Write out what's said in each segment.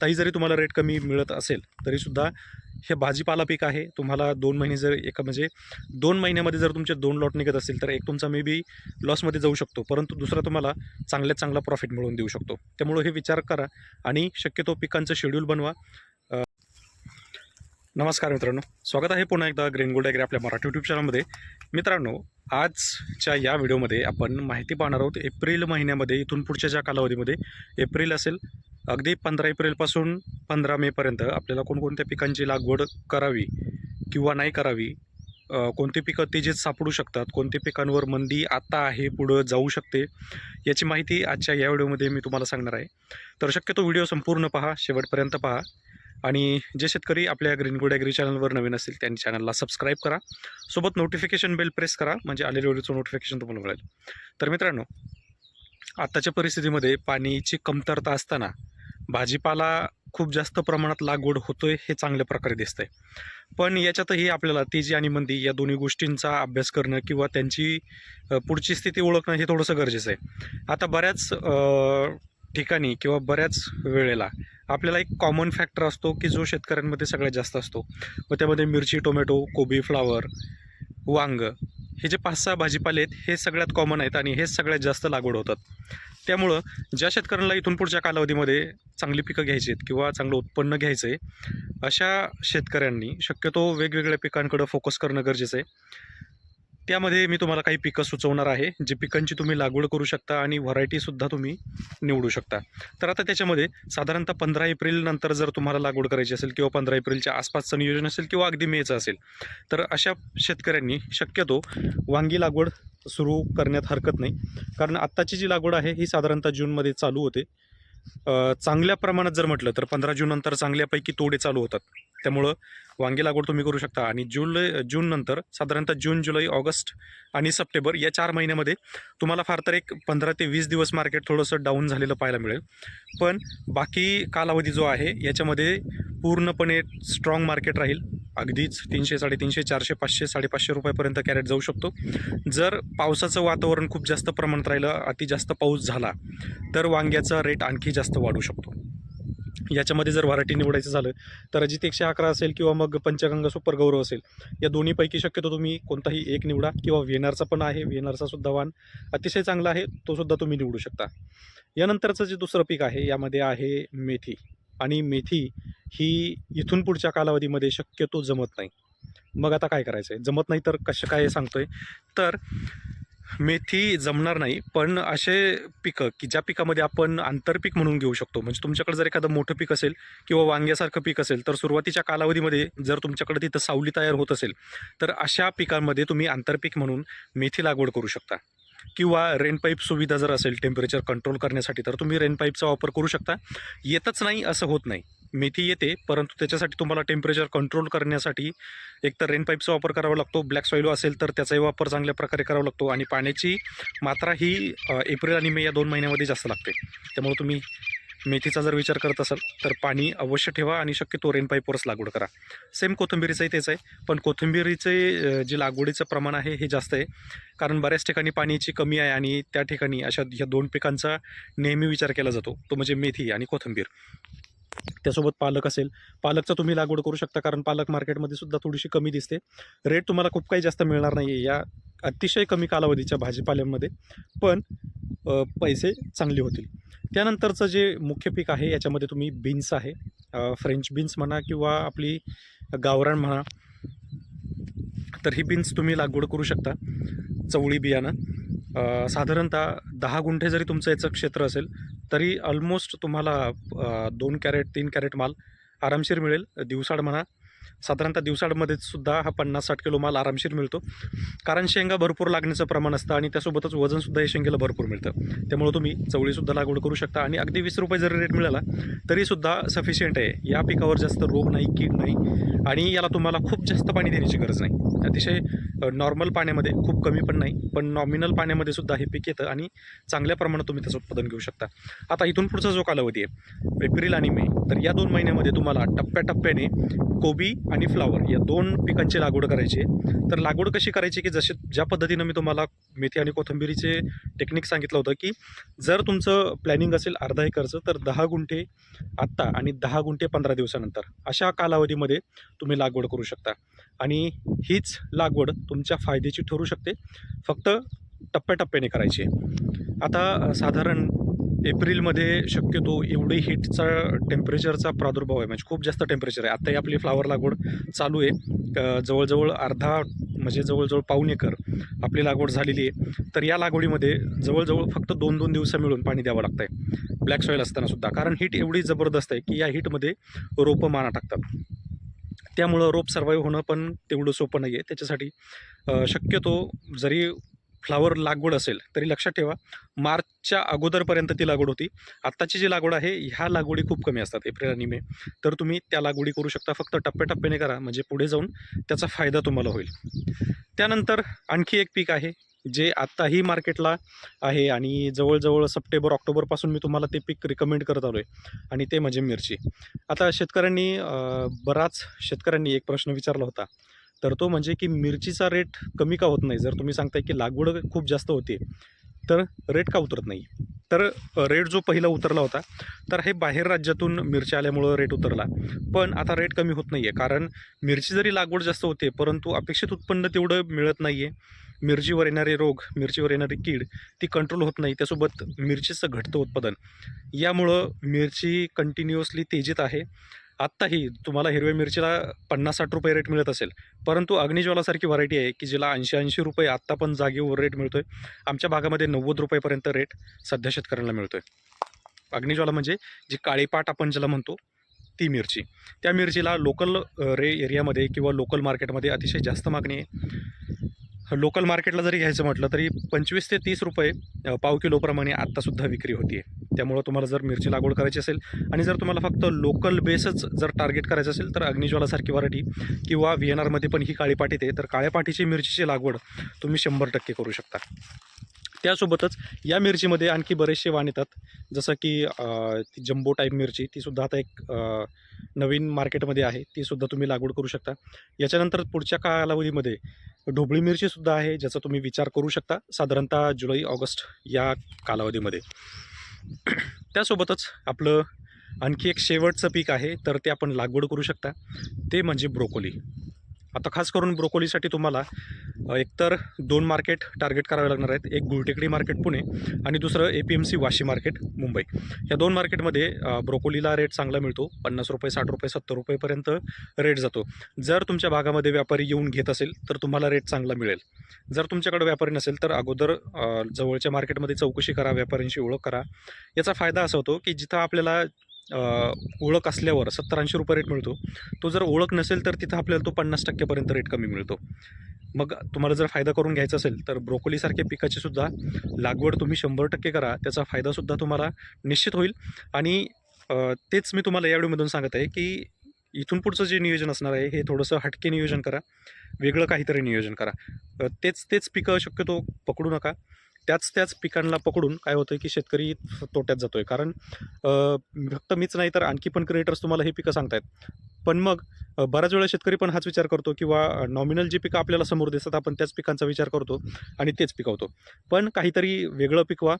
आताही जरी तुम्हाला रेट कमी मिळत असेल तरीसुद्धा हे भाजीपाला पीक आहे. तुम्हाला दोन महिने जर एका म्हणजे दोन महिन्यामध्ये जर तुमचे दोन लॉट निघत असतील तर एक तुमचा मे बी लॉसमध्ये जाऊ शकतो. परंतु दुसरा तुम्हाला चांगल्यात चांगला प्रॉफिट मिळवून देऊ शकतो. त्यामुळे हे विचार करा आणि शक्यतो पिकांचं शेड्यूल बनवा. नमस्कार मित्रांनो. स्वागत आहे पुन्हा एकदा ग्रीन गोल्ड ॲग्री आपल्या मराठी यूट्यूब चॅनलमध्ये मित्रांनो आजच्या या व्हिडिओमध्ये आपण माहिती पाहणार आहोत एप्रिल महिन्यामध्ये इथून पुढच्या ज्या कालावधीमध्ये एप्रिल असेल अगदी पंधरा एप्रिलपासून पंधरा मेपर्यंत आपल्याला कोणकोणत्या पिकांची लागवड करावी किंवा नाही करावी कोणती पिकं तेजीत सापडू शकतात कोणत्या पिकांवर मंदी आता आहे पुढं जाऊ शकते याची माहिती आजच्या या व्हिडिओमध्ये मी तुम्हाला सांगणार आहे. तर शक्यतो व्हिडिओ संपूर्ण पहा शेवटपर्यंत पहा. आणि जे शेतकरी आपल्या ग्रीन गुड ॲग्री चॅनलवर नवीन असतील त्यांनी चॅनलला सबस्क्राईब करा. सोबत नोटिफिकेशन बेल प्रेस करा म्हणजे आलेल्या व्हिडिओचं नोटिफिकेशन तुम्हाला मिळेल. तर मित्रांनो आत्ताच्या परिस्थितीमध्ये पाणीची कमतरता असताना भाजीपाला खूप जास्त प्रमाणात लागवड होतोय हे चांगल्या प्रकारे दिसतंय. पण याच्यातही आपल्याला तेजी आणि मंदी या दोन्ही गोष्टींचा अभ्यास करणं किंवा त्यांची पुढची स्थिती ओळखणं हे थोडंसं गरजेचं आहे. आता बऱ्याच ठिकाणी किंवा बऱ्याच वेळेला आपल्याला एक कॉमन फॅक्टर असतो की जो शेतकऱ्यांमध्ये सगळ्यात जास्त असतो. व त्यामध्ये मिरची टोमॅटो कोबी फ्लावर वांग हे जे पाच सहा भाजीपाले आहेत हे सगळ्यात कॉमन आहेत आणि हे सगळ्यात जास्त लागवड होतात. त्यामुळं ज्या शेतकऱ्यांना इथून पुढच्या कालावधीमध्ये चांगली पिकं घ्यायची आहेत किंवा चांगलं उत्पन्न घ्यायचं आहे अशा शेतकऱ्यांनी शक्यतो वेगवेगळ्या पिकांकडं फोकस करणं गरजेचं आहे. त्यामध्ये मी तुम्हाला काही पिकं सुचवणार आहे जी पिकांची तुम्ही लागवड करू शकता आणि व्हरायटीसुद्धा तुम्ही निवडू शकता. तर आता त्याच्यामध्ये साधारणतः पंधरा एप्रिलनंतर जर तुम्हाला लागवड करायची असेल किंवा पंधरा एप्रिलच्या आसपासचं नियोजन असेल किंवा अगदी मेचं असेल तर अशा शेतकऱ्यांनी शक्यतो वांगी लागवड सुरू करण्यात हरकत नाही. कारण आत्ताची जी लागवड आहे ही साधारणतः जूनमध्ये चालू होते. चांगल्या प्रमाणात जर म्हटलं तर पंधरा जून नंतर चांगल्यापैकी तोडे चालू होतात. त्यामुळं वांगी लागवड तुम्ही करू शकता. आणि जुलै जून नंतर साधारणतः जून जुलै ऑगस्ट आणि सप्टेंबर या चार महिन्यामध्ये तुम्हाला फार तर एक पंधरा ते वीस दिवस मार्केट थोडंसं डाऊन झालेलं पाहायला मिळेल. पण बाकी कालावधी जो आहे याच्यामध्ये पूर्णपणे स्ट्रॉंग मार्केट राहील. अगदीच तीनशे साडेतीनशे चारशे पाचशे साडेपाचशे रुपयापर्यंत कॅरेट जाऊ शकतो. जर पावसाचं वातावरण खूप जास्त प्रमाणात राहिलं अति जास्त पाऊस झाला तर वांग्याचा रेट आणखी जास्त वाढू शकतो. याच्यामध्ये जर व्हरायटी निवडायचं झालं तर अजित एकशे अकरा असेल किंवा मग पंचगंगा सुपर गौरव असेल या दोन्हीपैकी शक्यतो तुम्ही कोणताही एक निवडा किंवा व्हेनरचा पण आहे व्हेनरचा सुद्धा वाण अतिशय चांगला आहे तो सुद्धा तुम्ही निवडू शकता. यानंतरचं जे दुसरं पीक आहे यामध्ये आहे मेथी. आणि मेथी ही इथून पुढच्या कालावधीमध्ये शक्यतो जमत नाही. मग आता काय करायचं आहे जमत नाही तर कसं काय सांगतोय? तर मेथी जमणार नाही पण असे पिकं की ज्या पिकामध्ये आपण आंतरपीक म्हणून घेऊ शकतो म्हणजे तुमच्याकडे जर एखादं मोठं पीक असेल किंवा वांग्यासारखं पीक असेल तर सुरुवातीच्या कालावधीमध्ये जर तुमच्याकडे तिथं सावली तयार होत असेल तर अशा पिकांमध्ये तुम्ही आंतरपीक म्हणून मेथी लागवड करू शकता. किंवा रेन पाईप सुविधा जर असेल टेम्परेचर कंट्रोल करण्यासाठी तर तुम्ही रेन पाईपचा वापर करू शकता. येतच नाही असं होत नाही. मेथी येते परंतु त्याच्यासाठी तुम्हाला टेम्परेचर कंट्रोल करण्यासाठी एक तर रेन पाईपचा वापर करावा लागतो. ब्लॅक सॉईल असेल तर त्याचाही वापर चांगल्या प्रकारे करावा लागतो. आणि पाण्याची मात्रा ही एप्रिल आणि मे या दोन महिन्यामध्ये जास्त लागते. त्यामुळे तुम्ही मेथीचा जर विचार करत असाल तर पाणी अवश्य ठेवा आणि शक्यतो रेन पाईपवरच लागवड करा. सेम कोथिंबिरीचंही तेच आहे पण कोथिंबिरीचे जे लागवडीचं प्रमाण आहे हे जास्त आहे. कारण बऱ्याच ठिकाणी पाण्याची कमी आहे आणि त्या ठिकाणी अशा ह्या दोन पिकांचा नेहमी विचार केला जातो. तो म्हणजे मेथी आणि कोथिंबीर. त्यासोबत पालक असेल. पालकचा तुम्ही लागवड करू शकता कारण पालक मार्केटमध्ये सुद्धा थोडीशी कमी दिसते. रेट तुम्हाला खूप काही जास्त मिळणार नाही आहे या अतिशय कमी कालावधीच्या भाजीपाल्यामध्ये पण पैसे चांगले होतील. त्यानंतरचं जे मुख्य पीक आहे याच्यामध्ये तुम्ही बीन्स आहे. फ्रेंच बीन्स म्हणा किंवा आपली गावरान म्हणा तर ही बीन्स तुम्ही लागवड करू शकता. चवळी बियाणं. साधारणतः दहा गुंठे जरी तुमचं याचं क्षेत्र असेल तरी ऑलमोस्ट तुम्हाला दोन कॅरेट तीन कॅरेट माल आरामशीर मिळेल. दिवसाड म्हणा साधारणतः दिवसाडमध्ये सुद्धा हा पन्नास साठ किलो माल आरामशीर मिळतो. कारण शेंगा भरपूर लागण्याचं प्रमाण असतं आणि त्यासोबतच वजनसुद्धा हे शेंगेला भरपूर मिळतं. त्यामुळे तुम्ही चवळीसुद्धा लागवड करू शकता आणि अगदी वीस रुपये जरी रेट मिळाला तरीसुद्धा सफिशियंट आहे. या पिकावर जास्त रोग नाही कीड नाही आणि याला तुम्हाला खूप जास्त पाणी देण्याची गरज नाही. अतिशय नॉर्मल पाण्यामध्ये खूप कमी पण नाही पण नॉमिनल पाण्यामध्ये सुद्धा हे पीक येतं आणि चांगल्या प्रमाणात तुम्ही त्याचं उत्पादन घेऊ शकता. आता इथून पुढचा जो कालावधी आहे एप्रिल आणि मे तर या दोन महिन्यामध्ये तुम्हाला टप्प्याटप्प्याने कोबी आणि फ्लावर या दोन पिकांची लागवड करायची तर लागवड कशी करायची की जसे ज्या पद्धतीनं मी तुम्हाला मेथी आणि कोथिंबिरीचे टेक्निक सांगितलं होतं की जर तुमचं प्लॅनिंग असेल अर्धा एकरचं तर दहा गुंठे आत्ता आणि दहा गुंठे पंधरा दिवसानंतर अशा कालावधीमध्ये तुम्ही लागवड करू शकता. आणि हीच लागवड तुमच्या फायद्याची ठरू शकते. फक्त टप्प्याटप्प्याने करायची आता साधारण एप्रिलमध्ये शक्यतो एवढी हीटचा टेम्परेचरचा प्रादुर्भाव आहे. म्हणजे खूप जास्त टेम्परेचर आहे. आत्ताही आपली फ्लावर लागवड चालू आहे. जवळजवळ अर्धा म्हणजे जवळजवळ पाऊण एकर आपली लागवड झालेली आहे. तर या लागवडीमध्ये जवळजवळ फक्त दोन दोन दिवस मिळून पाणी द्यावं लागतं आहे ब्लॅक सॉईल असताना सुद्धा. कारण हीट एवढी जबरदस्त आहे की या हीटमध्ये रोपं माना टाकतात. त्यामुळं रोप सर्वाईव्ह होणं पण तेवढं सोपं नाही आहे त्याच्यासाठी शक्यतो जरी फ्लावर लागवड असेल तरी लक्षात ठेवा. मार्चच्या अगोदरपर्यंत ती लागवड होती. आत्ताची जी लागवड आहे ह्या लागवडी खूप कमी असतात एप्रिल आणि मे. तर तुम्ही त्या लागवडी करू शकता. फक्त टप्प्याटप्प्याने करा म्हणजे पुढे जाऊन त्याचा फायदा तुम्हाला होईल. त्यानंतर आणखी एक पीक आहे जे आत्ताही मार्केटला आहे आणि जवळजवळ सप्टेंबर ऑक्टोबरपासून मी तुम्हाला ते पीक रिकमेंड करत आलो आहे आणि ते म्हणजे मिरची. आता शेतकऱ्यांनी बराच शेतकऱ्यांनी एक प्रश्न विचारला होता. तर तो म्हणजे की मिरचीचा रेट कमी का होत नाही? जर तुम्ही सांगताय की लागवड खूप जास्त होते तर रेट का उतरत नाही? तर रेट जो पहिला उतरला होता तर हे बाहेर राज्यातून मिरची आल्यामुळं रेट उतरला. पण आता रेट कमी होत नाही आहे कारण मिरची जरी लागवड जास्त होते परंतु अपेक्षित उत्पन्न तेवढं मिळत नाही आहे मिरचीवर येणारे रोग मिरचीवर येणारी कीड ती कंट्रोल होत नाही. त्यासोबत मिरचीचं घटतं उत्पादन. यामुळं मिरची कंटिन्युअसली तेजीत आहे. आत्ताही तुम्हाला हिरव्या मिरचीला पन्नास साठ रुपये रेट मिळत असेल. परंतु अग्निज्वालासारखी व्हरायटी आहे की जिला ऐंशी ऐंशी रुपये आत्ता पण जागेवर रेट मिळतो आहे आमच्या भागामध्ये नव्वद रुपयेपर्यंत रेट सध्या शेतकऱ्यांना मिळतो आहे अग्निज्वाला म्हणजे जी काळीपाट आपण ज्याला म्हणतो ती मिरची. त्या मिरचीला लोकल रे एरियामध्ये किंवा लोकल मार्केटमध्ये अतिशय जास्त मागणी आहे. लोकल मार्केटला जरी घ्यायचं म्हटलं तरी पंचवीस ते तीस रुपये पाव किलोप्रमाणे आत्तासुद्धा विक्री होती आहे त्यामुळं तुम्हाला जर मिरची लागवड करायची असेल आणि जर तुम्हाला फक्त लोकल बेसच जर टार्गेट करायचं असेल तर अग्निज्वालासारखी व्हरायटी किंवा व्ही एन आरमध्ये पण ही काळी पाट येते. तर काळ्या पाठीची मिरचीची लागवड तुम्ही शंभर टक्के करू शकता. त्यासोबतच या मिरचीमध्ये आणखी बरेचसे वाण येतात. जसं की ती जम्बो टाईप मिरची तीसुद्धा आता एक नवीन मार्केटमध्ये आहे. तीसुद्धा तुम्ही लागवड करू शकता. याच्यानंतर पुढच्या कालावधीमध्ये ढोबळी मिरचीसुद्धा आहे ज्याचा तुम्ही विचार करू शकता साधारणतः जुलै ऑगस्ट या कालावधीमध्ये. त्यासोबतच आपलं आणखी एक शेवटचं पीक आहे तर ते आपण लागवड करू शकता. ते म्हणजे ब्रोकोली. आता खास करून ब्रोकोलीसाठी तुम्हाला एकतर दोन मार्केट टार्गेट करावे लागणार आहेत. एक गुलटेकडी मार्केट पुणे आणि दुसरं A P M C Vashi market Mumbai. या दोन मार्केटमध्ये ब्रोकोलीला रेट चांगला मिळतो. पन्नास रुपये साठ रुपये सत्तर रुपयेपर्यंत रेट जातो. जर तुमच्या भागामध्ये व्यापारी येऊन घेत असेल तर तुम्हाला रेट चांगला मिळेल. जर तुमच्याकडे व्यापारी नसेल तर अगोदर जवळच्या मार्केटमध्ये चौकशी करा व्यापाऱ्यांशी ओळख करा. याचा फायदा असा होतो की जिथं आपल्याला ओळख असल्यावर सत्तर ऐंशी रुपये रेट मिळतो. तो जर ओळख नसेल तर तिथं आपल्याला तो पन्नास टक्क्यापर्यंत रेट कमी मिळतो. मग तुम्हाला जर फायदा करून घ्यायचा असेल तर ब्रोकोलीसारख्या पिकाची सुद्धा लागवड तुम्ही शंभर टक्के करा. त्याचा फायदासुद्धा तुम्हाला निश्चित होईल. आणि तेच मी तुम्हाला या व्हिडिओमधून सांगत आहे की इथून पुढचं जे नियोजन असणार आहे हे थोडंसं हटके नियोजन करा. वेगळं काहीतरी नियोजन करा. तेच तेच पिकं शक्यतो पकडू नका. त्याच त्याच पिकांना पकडून काय होतं की शेतकरी तोट्यात जातो आहे कारण फक्त मीच नाही तर आणखी पण क्रिएटर्स तुम्हाला हे पिकं सांगतायत. पण मग बऱ्याच वेळा शेतकरी पण हाच विचार करतो किंवा नॉमिनल जी पिकं आपल्याला समोर दिसतात आपण त्याच पिकांचा विचार करतो आणि तेच पिकवतो. पण काहीतरी वेगळं पिकवा.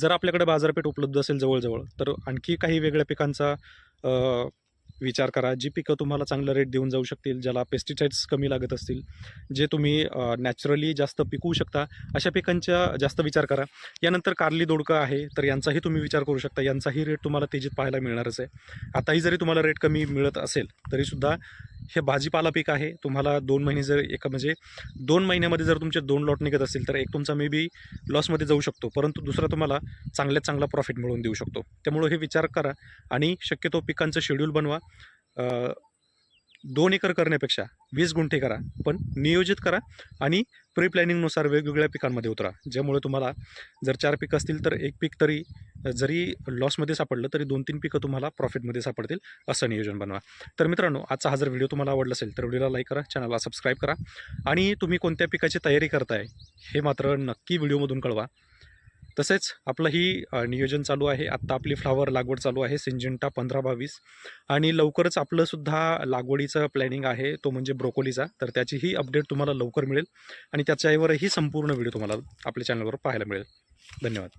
जर आपल्याकडे बाजारपेठ उपलब्ध असेल जवळजवळ तर आणखी काही वेगळ्या पिकांचा विचार करा. जी पिकं तुम्हाला चांगलं रेट देऊन जाऊ शकतील ज्याला पेस्टिसाइड्स कमी लागत असतील जे तुम्ही नॅचरली जास्त पिकवू शकता अशा पिकांचा जास्त विचार करा. यानंतर कारली दोडका आहे तर यांचाही तुम्ही विचार करू शकता. यांचाही रेट तुम्हाला तेजीत पाहायला मिळणारच आहे. आताही जरी तुम्हाला रेट कमी मिळत असेल तरीसुद्धा हे भाजीपाला पीक आहे. तुम्हाला दोन महिने जर एका म्हणजे दोन महिन्यामध्ये जर तुमचे दोन लॉट निघत असतील तर एक तुमचा मे बी लॉसमध्ये जाऊ शकतो. परंतु दुसरा तुम्हाला चांगल्यात चांगला प्रॉफिट मिळवून देऊ शकतो. त्यामुळं हे विचार करा आणि शक्यतो पिकांचं शेड्यूल बनवा. दोन एकर करण्यापेक्षा वीस गुंठे करा पण नियोजित करा आणि प्री प्लॅनिंगनुसार वेगवेगळ्या पिकांमध्ये उतरा. ज्यामुळे तुम्हाला जर चार पिकं असतील तर एक पीक तरी जरी लॉसमध्ये सापडलं तरी दोन तीन पिकं तुम्हाला प्रॉफिटमध्ये सापडतील असं नियोजन बनवा. तर मित्रांनो आजचा हा जर व्हिडिओ तुम्हाला आवडला असेल तर व्हिडिओला लाईक करा चॅनलला सबस्क्राईब करा. आणि तुम्ही कोणत्या पिकाची तयारी करताय हे मात्र नक्की व्हिडिओमधून कळवा. तसेच आपलं ही नियोजन चालू आहे. आत्ता आपली फ्लावर लागवड चालू आहे सिंजिंटा पंधरा बावीस. आणि लवकरच आपलंसुद्धा लागवडीचं प्लॅनिंग आहे तो म्हणजे ब्रोकोलीचा. तर त्याचीही अपडेट तुम्हाला लवकर मिळेल. आणि त्याच्यावरही संपूर्ण व्हिडिओ तुम्हाला आपल्या चॅनलवर पाहायला मिळेल. धन्यवाद.